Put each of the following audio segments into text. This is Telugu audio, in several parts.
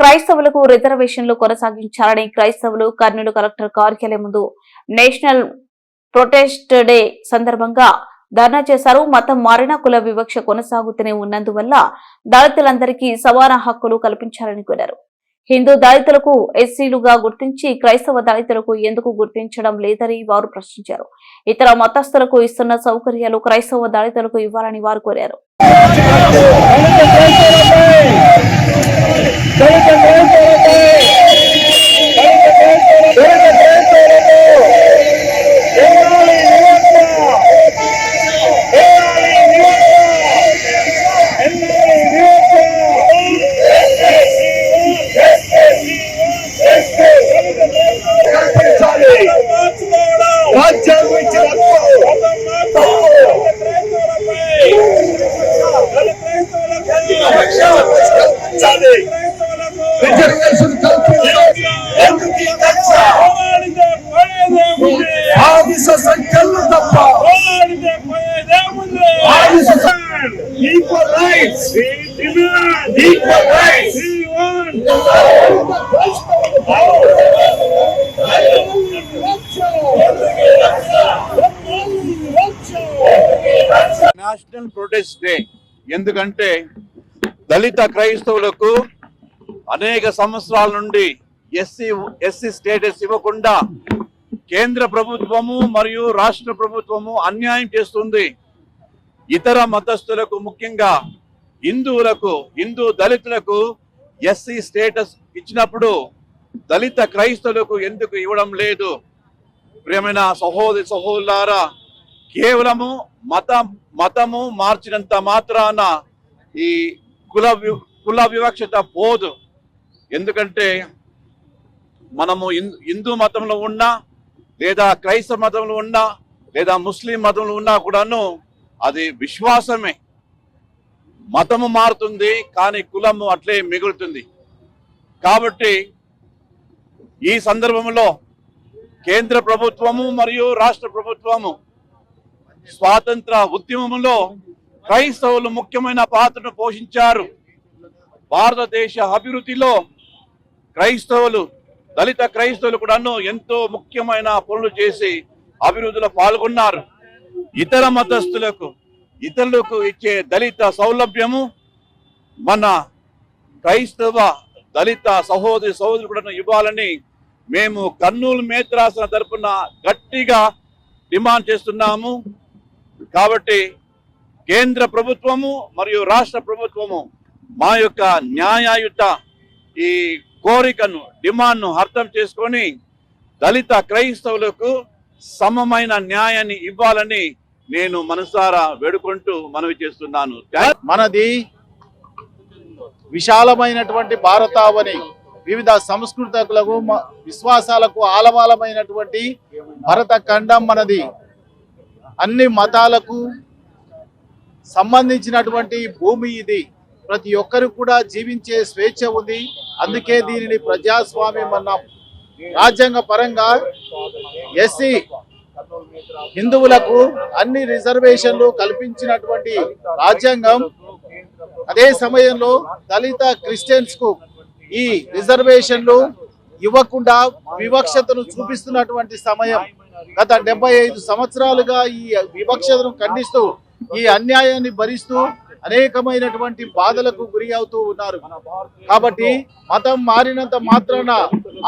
క్రైస్తవులకు రిజర్వేషన్లు కొనసాగించాలని క్రైస్తవులు కర్నూలు కలెక్టర్ కార్యాలయం ముందు నేషనల్ ప్రొటెస్ట్ డే సందర్భంగా ధర్నా చేశారు. మతం మారిన కుల వివక్ష కొనసాగుతూనే ఉన్నందువల్ల దళితులందరికీ సమాన హక్కులు కల్పించాలని కోరారు. హిందూ దళితులకు ఎస్సీలుగా గుర్తించి క్రైస్తవ దళితులకు ఎందుకు గుర్తించడం లేదని వారు ప్రశ్నించారు. ఇతర మతస్థులకు ఇస్తున్న సౌకర్యాలు క్రైస్తవ దళితులకు ఇవ్వాలని వారు కోరారు. Vem também. National protest day ఎందుకంటే దళిత క్రైస్తవులకు అనేక సంవత్సరాల నుండి ఎస్సీ ఎస్సీ స్టేటస్ ఇవ్వకుండా కేంద్ర ప్రభుత్వము మరియు రాష్ట్ర ప్రభుత్వము అన్యాయం చేస్తుంది. ఇతర మతస్థులకు ముఖ్యంగా హిందువులకు హిందూ దళితులకు ఎస్సీ స్టేటస్ ఇచ్చినప్పుడు దళిత క్రైస్తవులకు ఎందుకు ఇవ్వడం లేదు? ప్రియమైన సహోదరి సహోదరులారా కేవలము మత మతము మార్చినంత మాత్రాన ఈ కుల వి- కుల వివక్షత పోదు. ఎందుకంటే మనము హిందూ మతంలో ఉన్నా లేదా క్రైస్తవ మతంలో ఉన్నా లేదా ముస్లిం మతంలో ఉన్నా కూడాను అది విశ్వాసమే. మతము మారుతుంది కానీ కులము అట్లే మిగులుతుంది. కాబట్టి ఈ సందర్భంలో కేంద్ర ప్రభుత్వము మరియు రాష్ట్ర ప్రభుత్వము స్వాతంత్ర ఉద్యమంలో క్రైస్తవులు ముఖ్యమైన పాత్రను పోషించారు. భారతదేశ అభివృద్ధిలో క్రైస్తవులు దళిత క్రైస్తవులు కూడాను ఎంతో ముఖ్యమైన పనులు చేసి అభివృద్ధిలో పాల్గొన్నారు. ఇతర మతస్థులకు ఇతరులకు ఇచ్చే దళిత సౌలభ్యము మన క్రైస్తవ దళిత సహోదరి సహోదరులు కూడా ఇవ్వాలని మేము కర్నూలు మేత్రాసన తరపున గట్టిగా డిమాండ్ చేస్తున్నాము. కాబట్టి కేంద్ర ప్రభుత్వము మరియు రాష్ట్ర ప్రభుత్వము మా యొక్క న్యాయయుత ఈ కోరికను డిమాండ్ను అర్థం చేసుకొని దళిత క్రైస్తవులకు సమమైన న్యాయాన్ని ఇవ్వాలని నేను మనసారా వేడుకుంటూ మనవి చేస్తున్నాను. మనది విశాలమైనటువంటి భారతావని వివిధ సంస్కృతులకు విశ్వాసాలకు ఆలవాలమైనటువంటి భరత ఖండం మనది. అన్ని మతాలకు సంబంధించినటువంటి భూమి ఇది. ప్రతి ఒక్కరు కూడా జీవించే స్వేచ్ఛ ఉంది. అందుకే దీనిని ప్రజాస్వామ్యం అన్నాం రాజ్యాంగ పరంగా ఎస్సీ హిందువులకు అన్ని రిజర్వేషన్లు కల్పించినటువంటి రాజ్యాంగం. అదే సమయంలో దళిత క్రిస్టియన్స్కు ఈ రిజర్వేషన్లు ఇవ్వకుండా వివక్షతను చూపిస్తున్నటువంటి సమయం. గత డెబ్బై ఐదు సంవత్సరాలుగా ఈ వివక్షతను ఖండిస్తూ ఈ అన్యాయాన్ని భరిస్తూ అనేకమైనటువంటి బాధలకు గురి అవుతూ ఉన్నారు. కాబట్టి మతం మారినంత మాత్రాన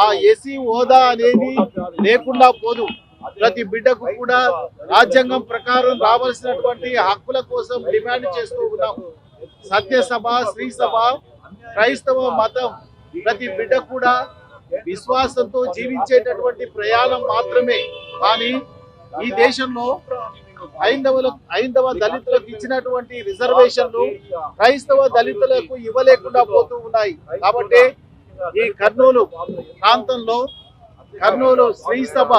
ఆ ఎసి హోదా అనేది లేకుండా పోదు. ప్రతి బిడ్డకు కూడా రాజ్యాంగం ప్రకారం రావాల్సినటువంటి హక్కుల కోసం డిమాండ్ చేస్తూ ఉన్నాం. సత్యసభ శ్రీసభ క్రైస్తవ మతం ప్రతి బిడ్డ కూడా విశ్వాసంతో జీవించేటటువంటి ప్రయాణం మాత్రమే. కానీ ఈ దేశంలో హైందవులకు ఐందవ దళితులకు ఇచ్చినటువంటి రిజర్వేషన్లు క్రైస్తవ దళితులకు ఇవ్వలేకుండా పోతూ ఉన్నాయి. కాబట్టి ఈ కర్నూలు ప్రాంతంలో కర్నూలు శ్రీసభ